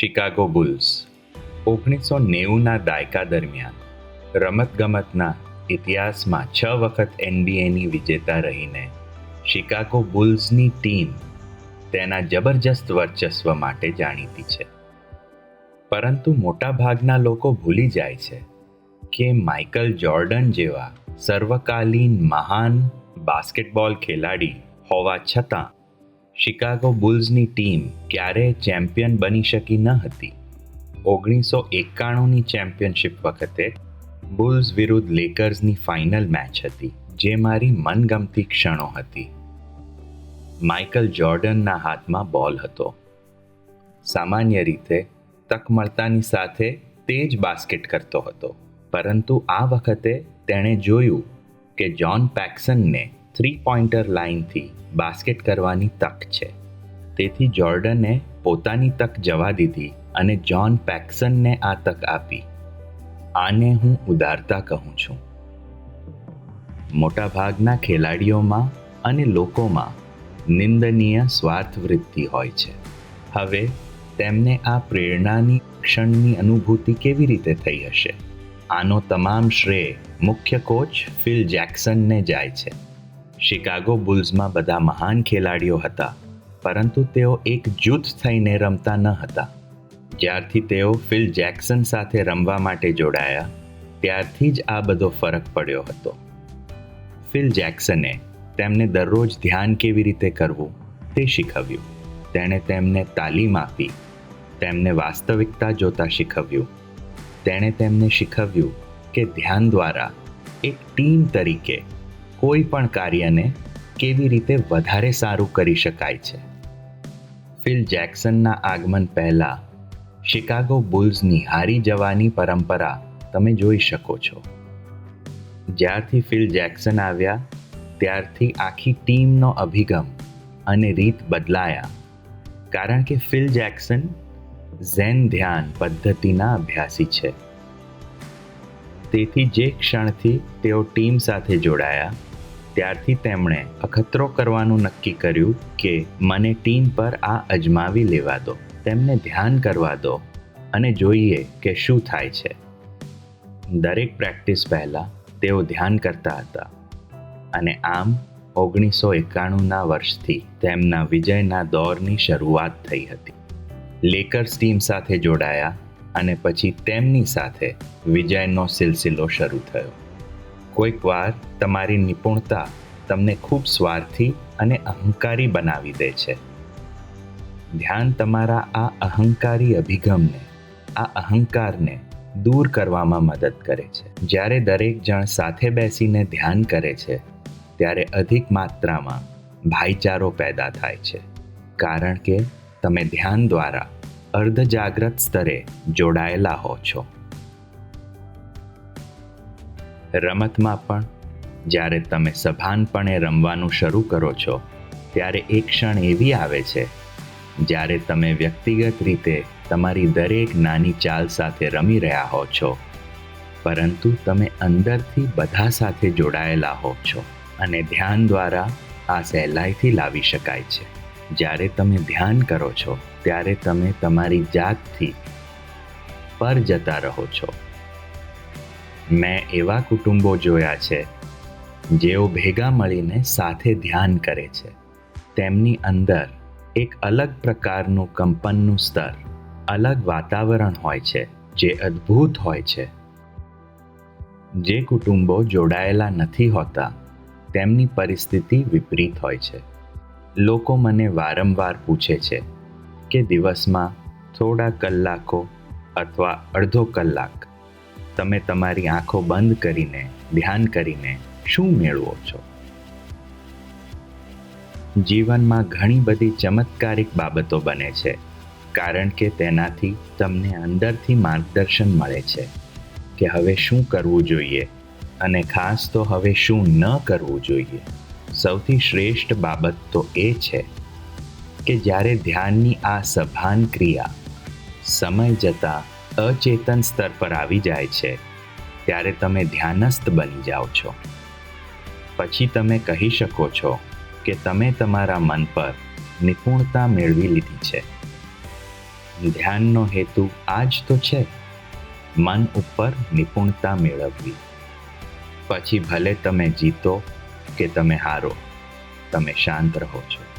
Chicago bulls. ઓગણીસો નેવુંના દાયકા દરમિયાન રમતગમતના ઇતિહાસમાં છ વખત એનબીએની વિજેતા રહીને શિકાગો બુલ્સની ટીમ તેના જબરજસ્ત વર્ચસ્વ માટે જાણીતી છે. પરંતુ મોટાભાગના લોકો ભૂલી જાય છે કે માઇકલ જોર્ડન જેવા સર્વકાલીન મહાન બાસ્કેટબોલ ખેલાડી હોવા છતાં શિકાગો બુલ્સની ટીમ ક્યારેય ચેમ્પિયન બની શકી ન હતી. ઓગણીસો એકાણુંની ચેમ્પિયનશિપ વખતે બુલ્સ વિરુદ્ધ લેકર્સની ફાઇનલ મેચ હતી, જે મારી મનગમતી ક્ષણો હતી. માઇકલ જોર્ડનના હાથમાં બોલ હતો. સામાન્ય રીતે તક મળતાની સાથે તે જ બાસ્કેટ કરતો હતો, પરંતુ આ વખતે તેણે જોયું કે જ્હોન પેક્સનને થ્રી પોઇન્ટર લાઇનથી બાસ્કેટ કરવાની તક છે. તેથી જોર્ડને પોતાની તક જવા દીધી અને જ્હોન પેક્સનને આ તક આપી. આને હું ઉદારતા કહું છું. મોટાભાગના ખેલાડીઓમાં અને લોકોમાં નિંદનીય સ્વાર્થ વૃત્તિ હોય છે. હવે તેમને આ પ્રેરણાની ક્ષણની અનુભૂતિ કેવી રીતે થઈ હશે? આનો તમામ શ્રેય મુખ્ય કોચ ફિલ જેક્સનને જાય છે. શિકાગો બુલ્સમાં બધા મહાન ખેલાડીઓ હતા, પરંતુ તેઓ એક જૂથ થઈને રમતા ન હતા. જ્યારથી તેઓ ફિલ જેક્સન સાથે રમવા માટે જોડાયા, ત્યારથી જ આ બધો ફરક પડ્યો હતો. ફિલ જેક્સને તેમને દરરોજ ધ્યાન કેવી રીતે કરવું તે શીખવ્યું. તેણે તેમને તાલીમ આપી, તેમને વાસ્તવિકતા જોતા શીખવ્યું. તેણે તેમને શીખવ્યું કે ધ્યાન દ્વારા એક ટીમ તરીકે કોઈ પણ કાર્યને કેવી રીતે વધારે સારું કરી શકાય છે? ફિલ જેક્સનના આગમન પહેલાં શિકાગો બુલ્સની હારી જવાની પરંપરા તમે જોઈ શકો છો. જ્યારથી ફિલ જેક્સન આવ્યા, ત્યારથી આખી ટીમનો અભિગમ અને રીત બદલાયા. કારણ કે ફિલ જેક્સન ઝેન ધ્યાન પદ્ધતિના અભ્યાસી છે. તેથી જે ક્ષણથી તેઓ ટીમ સાથે જોડાયા ત્યારથી તેમણે અખતરો કરવાનું નક્કી કર્યું કે મને ટીમ પર આ અજમાવી લેવા દો. તેમને ધ્યાન કરવા દો અને જોઈએ કે શું થાય છે. દરેક પ્રેક્ટિસ પહેલાં તેઓ ધ્યાન કરતા હતા અને આમ ઓગણીસો એકાણુંના વર્ષથી તેમના વિજયના દોરની શરૂઆત થઈ હતી. લેકર્સ ટીમ સાથે જોડાયા અને પછી તેમની સાથે વિજયનો સિલસિલો શરૂ થયો. કોઈક વાર તમારી નિપુણતા તમને ખૂબ સ્વાર્થી અને અહંકારી બનાવી દે છે. ધ્યાન તમારા આ અહંકારી અભિગમને, આ અહંકારને દૂર કરવામાં મદદ કરે છે. જ્યારે દરેક જણ સાથે બેસીને ધ્યાન કરે છે, ત્યારે અધિક માત્રામાં ભાઈચારો પેદા થાય છે. કારણ કે તમે ધ્યાન દ્વારા અર્ધ જાગ્રત સ્તરે જોડાયેલા હો છો. રમતમાં પણ, જ્યારે તમે સભાનપણે રમવાનું શરૂ કરો છો, ત્યારે એક ક્ષણ એવી આવે છે, જ્યારે તમે વ્યક્તિગત રીતે તમારી દરેક નાની ચાલ સાથે રમી રહ્યા હો છો, પરંતુ તમે અંદરથી બધા સાથે જોડાયેલા હો છો અને ધ્યાન દ્વારા આ સહેલાઈથી લાવી શકાય છે. જ્યારે તમે ધ્યાન કરો છો, ત્યારે તમે તમારી જાતથી પર જતા રહો છો. મેં એવા કુટુંબો જોયા છે, જેઓ ભેગા મળીને સાથે ધ્યાન કરે છે. તેમની અંદર એક અલગ પ્રકારનું કંપનનું સ્તર, અલગ વાતાવરણ હોય છે, જે અદ્ભુત હોય છે. જે કુટુંબો જોડાયેલા નથી હોતા, તેમની પરિસ્થિતિ વિપરીત હોય છે. લોકો મને વારંવાર પૂછે છે કે દિવસમાં થોડા કલાકો અથવા અડધો કલાક તમે તમારી આંખો બંધ કરીને, ધ્યાન કરીને શું મેળવો છો? જીવનમાં ઘણી બધી ચમત્કારિક બાબતો બને છે, કારણ કે તેનાથી તમને અંદરથી માર્ગદર્શન મળે છે કે હવે શું કરવું જોઈએ અને ખાસ તો હવે શું ન કરવું જોઈએ. સૌથી શ્રેષ્ઠ બાબત તો એ છે કે જ્યારે ધ્યાનની આ સભાન ક્રિયા સમય જતાં અચેતન સ્તર પર આવી જાય છે. ત્યારે તમે ધ્યાનસ્થ બની જાઓ છો. પછી તમે કહી શકો છો કે તમે તમારા મન પર નિપુણતા મેળવી લીધી છે. ધ્યાનનો હેતુ આ જ તો છે. મન ઉપર નિપુણતા મેળવવી. પછી ભલે તમે જીતો કે તમે હારો, તમે શાંત રહો છો.